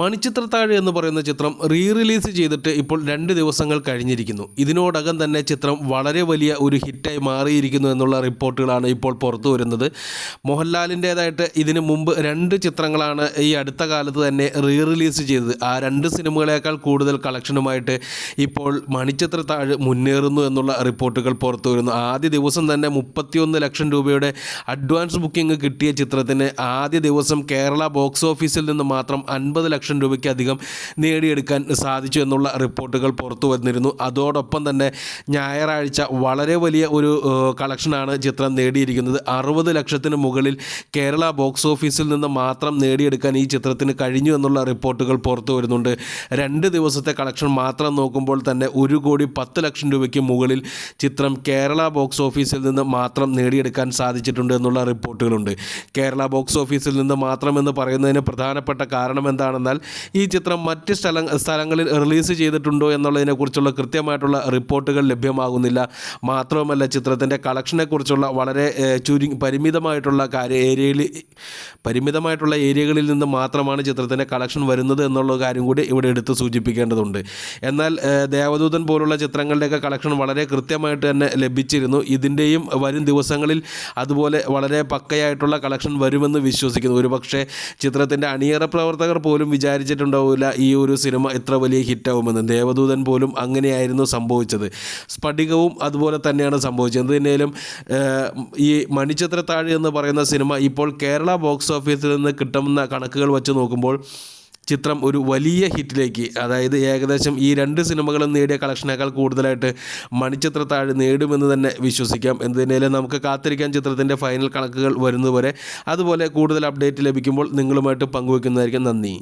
മണിച്ചിത്രത്താഴ് എന്ന് പറയുന്ന ചിത്രം റീ റിലീസ് ചെയ്തിട്ട് ഇപ്പോൾ രണ്ട് ദിവസങ്ങൾ കഴിഞ്ഞിരിക്കുന്നു. ഇതിനോടകം തന്നെ ചിത്രം വളരെ വലിയ ഒരു ഹിറ്റായി മാറിയിരിക്കുന്നു എന്നുള്ള റിപ്പോർട്ടുകളാണ് ഇപ്പോൾ പുറത്തു വരുന്നത്. മോഹൻലാലിന്റേതായിട്ട് ഇതിനു മുമ്പ് രണ്ട് ചിത്രങ്ങളാണ് ഈ അടുത്ത കാലത്ത് തന്നെ റീ റിലീസ് ചെയ്തത്. ആ രണ്ട് സിനിമകളേക്കാൾ കൂടുതൽ കളക്ഷനുമായിട്ട് ഇപ്പോൾ മണിച്ചിത്രത്താഴ് മുന്നേറുന്നു എന്നുള്ള റിപ്പോർട്ടുകൾ പുറത്തു വരുന്നു. ആദ്യ ദിവസം തന്നെ മുപ്പത്തിയൊന്ന് ലക്ഷം രൂപയുടെ അഡ്വാൻസ് ബുക്കിംഗ് കിട്ടിയ ചിത്രത്തിന് ആദ്യ ദിവസം കേരള ബോക്സ് ഓഫീസിൽ നിന്ന് മാത്രം അൻപത് ലക്ഷം രൂപയ്ക്ക് അധികം നേടിയെടുക്കാൻ സാധിച്ചു എന്നുള്ള റിപ്പോർട്ടുകൾ പുറത്തു വന്നിരുന്നു. അതോടൊപ്പം തന്നെ ഞായറാഴ്ച വളരെ വലിയ ഒരു കളക്ഷനാണ് ചിത്രം നേടിയിരിക്കുന്നത്. അറുപത് ലക്ഷത്തിന് മുകളിൽ കേരള ബോക്സ് ഓഫീസിൽ നിന്ന് മാത്രം നേടിയെടുക്കാൻ ഈ ചിത്രത്തിന് കഴിഞ്ഞു എന്നുള്ള റിപ്പോർട്ടുകൾ പുറത്തു വരുന്നുണ്ട്. രണ്ട് ദിവസത്തെ കളക്ഷൻ മാത്രം നോക്കുമ്പോൾ തന്നെ ഒരു കോടി പത്ത് ലക്ഷം രൂപയ്ക്ക് മുകളിൽ ചിത്രം കേരള ബോക്സ് ഓഫീസിൽ നിന്ന് മാത്രം നേടിയെടുക്കാൻ സാധിച്ചിട്ടുണ്ട് എന്നുള്ള റിപ്പോർട്ടുകളുണ്ട്. കേരള ബോക്സ് ഓഫീസിൽ നിന്ന് മാത്രം എന്ന് പറയുന്നതിന് പ്രധാനപ്പെട്ട കാരണം എന്താണെന്നാൽ ഈ ചിത്രം മറ്റ് സ്ഥല സ്ഥലങ്ങളിൽ റിലീസ് ചെയ്തിട്ടുണ്ടോ എന്നുള്ളതിനെക്കുറിച്ചുള്ള കൃത്യമായിട്ടുള്ള റിപ്പോർട്ടുകൾ ലഭ്യമാകുന്നില്ല. മാത്രവുമല്ല ചിത്രത്തിന്റെ കളക്ഷനെക്കുറിച്ചുള്ള വളരെ ചുരു പരിമിതമായിട്ടുള്ള കാര്യ ഏരിയയിൽ പരിമിതമായിട്ടുള്ള ഏരിയകളിൽ നിന്ന് മാത്രമാണ് ചിത്രത്തിന്റെ കളക്ഷൻ വരുന്നത് എന്നുള്ള കാര്യം കൂടി ഇവിടെ എടുത്ത് സൂചിപ്പിക്കേണ്ടതുണ്ട്. എന്നാൽ ദേവദൂതൻ പോലുള്ള ചിത്രങ്ങളുടെയൊക്കെ കളക്ഷൻ വളരെ കൃത്യമായിട്ട് തന്നെ ലഭിച്ചിരുന്നു. ഇതിന്റെയും വരും ദിവസങ്ങളിൽ അതുപോലെ വളരെ പക്കയായിട്ടുള്ള കളക്ഷൻ വരുമെന്ന് വിശ്വസിക്കുന്നു. ഒരുപക്ഷെ ചിത്രത്തിന്റെ അണിയറ പ്രവർത്തകർ പോലും വിചാരിച്ചിട്ടുണ്ടാവില്ല ഈ ഒരു സിനിമ ഇത്ര വലിയ ഹിറ്റാവുമെന്ന്. ദേവദൂതൻ പോലും അങ്ങനെയായിരുന്നു സംഭവിച്ചത്. സ്ഫടികവും അതുപോലെ തന്നെയാണ് സംഭവിച്ചത്. എന്തിനേലും ഈ മണിച്ചിത്രത്താഴ് എന്ന് പറയുന്ന സിനിമ ഇപ്പോൾ കേരള ബോക്സ് ഓഫീസിൽ നിന്ന് കിട്ടുന്ന കണക്കുകൾ വെച്ച് നോക്കുമ്പോൾ ചിത്രം ഒരു വലിയ ഹിറ്റിലേക്ക് അതായത് ഏകദേശം ഈ രണ്ട് സിനിമകളും നേടിയ കളക്ഷനേക്കാൾ കൂടുതലായിട്ട് മണിച്ചിത്രത്താഴ് നേടുമെന്ന് തന്നെ വിശ്വസിക്കാം. എന്തിനേലും നമുക്ക് കാത്തിരിക്കാൻ ചിത്രത്തിന്റെ ഫൈനൽ കണക്കുകൾ വരുന്നതുവരെ. അതുപോലെ കൂടുതൽ അപ്ഡേറ്റ് ലഭിക്കുമ്പോൾ നിങ്ങളുമായിട്ട് പങ്കുവയ്ക്കുന്നതായിരിക്കും. നന്ദി.